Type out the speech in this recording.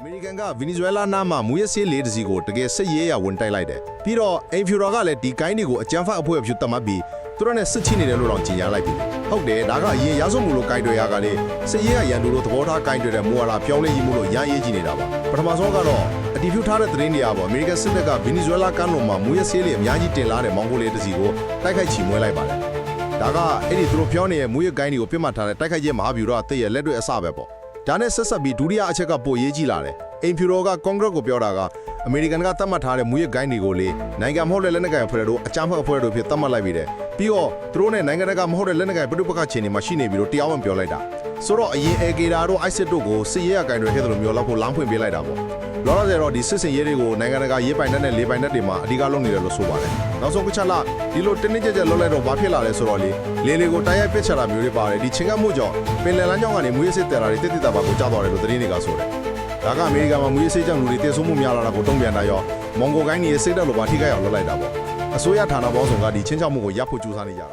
အမေရိကန်ကဗင်နီဇွဲလားနားမှာမူရစေးလေးတစ်စီကိုတကယ်စစ်ရေးရဝင်တိုက်လိုက်တယ်ပြီးတော့အိမ်ဖြူတော်ကလည်းဒီကိုင်းတွေကိုအကြမ်းဖက်အဖွဲ့အဖြစ်သတ်မှတ်ပြီးသူတို့နဲ့စစ်ချနေတယ်လို့တော့ကြေညာလိုက်ပြီဟုတ်တယ်ဒါကအရင်ရာဇဝမှုလို့ကိုင်းတွေရကလေစစ်ရေးကရန်သူတို့သဘောထားကိုင်းတွေတဲ့မူဝါဒပြောင်းလဲရေးမှုလို့ရန်ရေးကြည့်နေတာပါပထမဆုံးကတော့အတီဖြူထားတဲ့သတင်းတွေအပေါ်အမေရိကန်စစ်တပ်ကဗင်နီဇွဲလားကမ်းလွန်မှာမူရစေးလေးအများကြီးတင်လာတဲ့မောင်ဂိုလေးတစ်စီကိုတိုက်ခိုက်ချီမွဲလိုက်ပါတယ်ဒါကအဲ့ဒီသူတို့ပြောနေတဲ့မူရကိုင်းတွေကိုပြစ်မှတ်ထားတဲ့တိုက်ခိုက်ခြင်းမဟာဗျူတော့အသေးရဲ့လက်တွေ့အစပဲပေါ့ ဒါနဲ့ဆက်ဆက်ပြီးဒုတိယအချက်ကပိုရေးကြီးလာတယ်အိမ်ဖြူတော်ကကွန်ဂရက်ကိုပြောတာကအမေရိကန်ကသတ်မှတ်ထားတဲ့မူရကိုင်းတွေကိုလေနိုင်ငံမဟုတ်တဲ့လက်နက်ကိုင်အဖွဲ့တို့အကြမ်းဖက်အဖွဲ့တို့ဖြစ်သတ်မှတ်လိုက်ပြီးတယ်ပြီးတော့သူတို့နဲ့နိုင်ငံတကာမဟုတ်တဲ့လက်နက်ကိုင်ပြည်ပခချင်းတွေမှာရှိနေပြီးတော့တရားဝင်ပြောလိုက်တာ ဆိုတော့အရင်အေကေတာတို့အိုက်စစ်တို့ကိုစစ်ရေးရကိုင်တွေခဲ့တယ်လို့မျိုးလောက်ဖို့လမ်းဖွင့်ပေးလိုက်တာပေါ့လောလောဆယ်တော့ဒီစစ်စင်ရေးတွေကိုနိုင်ငံတကာရေးပိုင်တဲ့နဲ့လေပိုင်တဲ့တွေမှာအဓိကလုပ်နေတယ်လို့ဆိုပါတယ်နောက်ဆုံးကချလာဒီလိုတင်းတင်းကြပ်ကြပ်လုပ်လိုက်တော့ဘာဖြစ်လာလဲဆိုတော့လေလေလေကိုတိုက်ရိုက်ပစ်ချတာမျိုးတွေပါတယ်ဒီချင်းကမှုကြောင့်ပင်လယ်လမ်းကြောင်းကနေမွေးစစ်တယ်တာတွေတိတိတပါကိုကြားသွားတယ်လို့သတင်းတွေကဆိုတယ်ဒါကအမေရိကန်မှာမွေးစစ်ကြောင့်လူတွေတည်ဆုံမှုများလာတာကိုတုံ့ပြန်တာရောမွန်ဂိုကိုင်းကြီးရဲ့စိတ်ဓာတ်လိုပါထိခိုက်အောင်လုပ်လိုက်တာပေါ့အစိုးရဌာနပေါင်းစုံကဒီချင်းချောက်မှုကိုရပ်ဖို့ကြိုးစားနေကြတာ